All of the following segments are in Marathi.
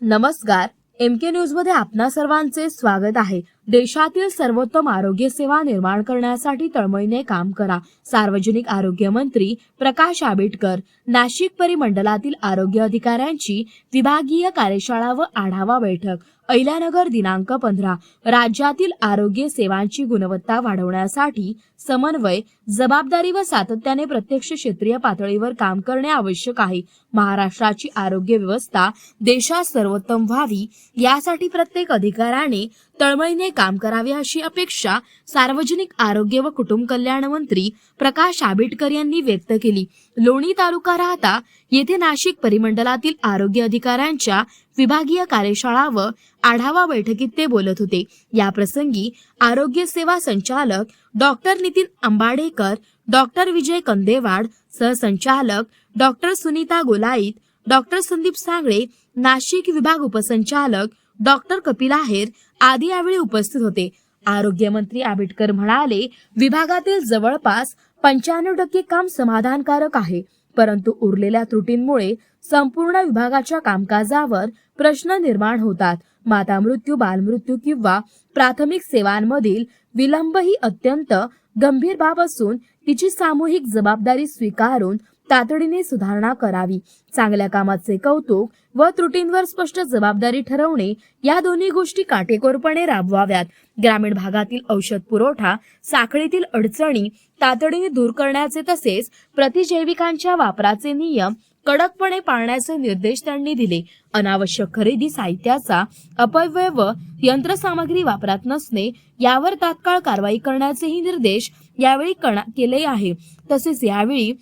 नमस्कार एम के न्यूजमध्ये आपणा सर्वांचे स्वागत आहे. देशातील सर्वोत्तम आरोग्य सेवा निर्माण करण्यासाठी तळमळीने काम करा. सार्वजनिक आरोग्य मंत्री प्रकाश आंबेडकर नाशिक परिमंडलातील आरोग्य अधिकाऱ्यांची विभागीय कार्यशाळा व आढावा बैठक. अहिल्यानगर दिनांक पंधरा. राज्यातील आरोग्य सेवांची गुणवत्ता वाढवण्यासाठी समन्वय जबाबदारी व सातत्याने प्रत्यक्ष क्षेत्रीय पातळीवर काम करणे आवश्यक आहे. महाराष्ट्राची आरोग्य व्यवस्था देशात सर्वोत्तम व्हावी यासाठी प्रत्येक अधिकाऱ्याने तळमळीने काम करावे अशी अपेक्षा सार्वजनिक आरोग्य व कुटुंब कल्याण मंत्री प्रकाश आंबेडकर यांनी व्यक्त केली. लोणी तालुका राहता येथे नाशिक परिमंडलातील आरोग्य अधिकाऱ्यांच्या विभागीय कार्यशाळा व आढावा बैठकीत ते बोलत होते. या प्रसंगी आरोग्य सेवा संचालक डॉक्टर नितीन अंबाडेकर डॉक्टर विजय कंदेवाड सहसंचालक डॉक्टर सुनीता गोलाईत डॉक्टर संदीप सांगळे नाशिक विभाग उपसंचालक डॉक्टर कपिल आहेर आदी यावेळी उपस्थित होते. आरोग्यमंत्री आंबेडकर म्हणाले विभागातील जवळपास पंच्याण्णव टक्के काम समाधानकारक आहे परंतु उरलेल्या त्रुटींमुळे संपूर्ण विभागाच्या कामकाजावर प्रश्न निर्माण होतात. माता मृत्यू बालमृत्यू किंवा प्राथमिक सेवांमधील विलंब ही अत्यंत गंभीर बाब असून तिची सामूहिक जबाबदारी स्वीकारून तातडीने सुधारणा करावी. चांगल्या कामाचे कौतुक व त्रुटींवर स्पष्ट जबाबदारी ठरवणे या दोन्ही गोष्टी काटेकोरपणे राबवाव्यात. ग्रामीण भागातील औषध पुरवठा साखळीतील अडचणी तातडीने दूर करण्याचे तसेच प्रतिजैविकांच्या वापराचे नियम कडकपणे पाळण्याचे निर्देश त्यांनी दिले. अनावश्यक खरेदी साहित्याचा अपव्यय व यंत्रसामग्री वापरात नसणे यावर तात्काळ कारवाई करण्याचेही निर्देश यावेळी कणा- केले आहे. तसेच यावेळी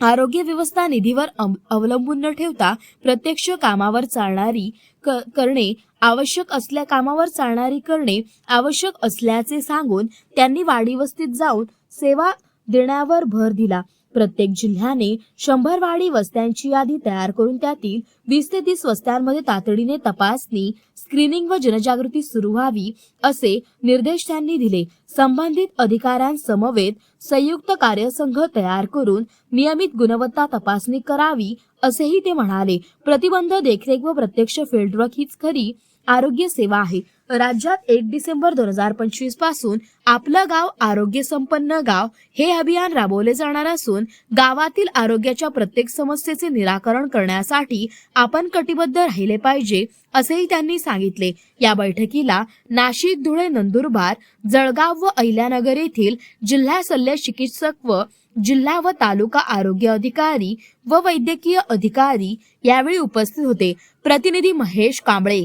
आरोग्य व्यवस्था निधीवर अवलंबून न ठेवता प्रत्यक्ष कामावर चालणारी करणे आवश्यक असल्या कामावर चालणारी करणे आवश्यक असल्याचे सांगून त्यांनी वाडी वस्तीत जाऊन सेवा देण्यावर भर दिला. प्रत्येक जिल्ह्याने शंभर वाडी वस्त्यांची यादी तयार करून त्यातील वीस ते तीस वस्त्यांमध्ये तातडीने तपासणी स्क्रीनिंग व जनजागृती सुरू व्हावी असे निर्देश त्यांनी दिले. संबंधित अधिकाऱ्यांसमवेत संयुक्त कार्यसंघ तयार करून नियमित गुणवत्ता तपासणी करावी असेही ते म्हणाले. प्रतिबंध देखरेख व प्रत्यक्ष फील्डवर्क हीच खरी आरोग्य सेवा आहे. राज्यात एक डिसेंबर दोन हजार पंचवीसपासून आपलं गाव आरोग्य संपन्न गाव हे अभियान राबवले जाणार असून गावातील आरोग्याच्या प्रत्येक समस्येचे निराकरण करण्यासाठी आपण कटिबद्ध राहिले पाहिजे असेही त्यांनी सांगितले. या बैठकीला नाशिक धुळे नंदुरबार जळगाव व अहिल्यानगर येथील जिल्हा शल्य चिकित्सक व जिल्हा व तालुका आरोग्य अधिकारी व वैद्यकीय अधिकारी यावेळी उपस्थित होते. प्रतिनिधी महेश कांबळे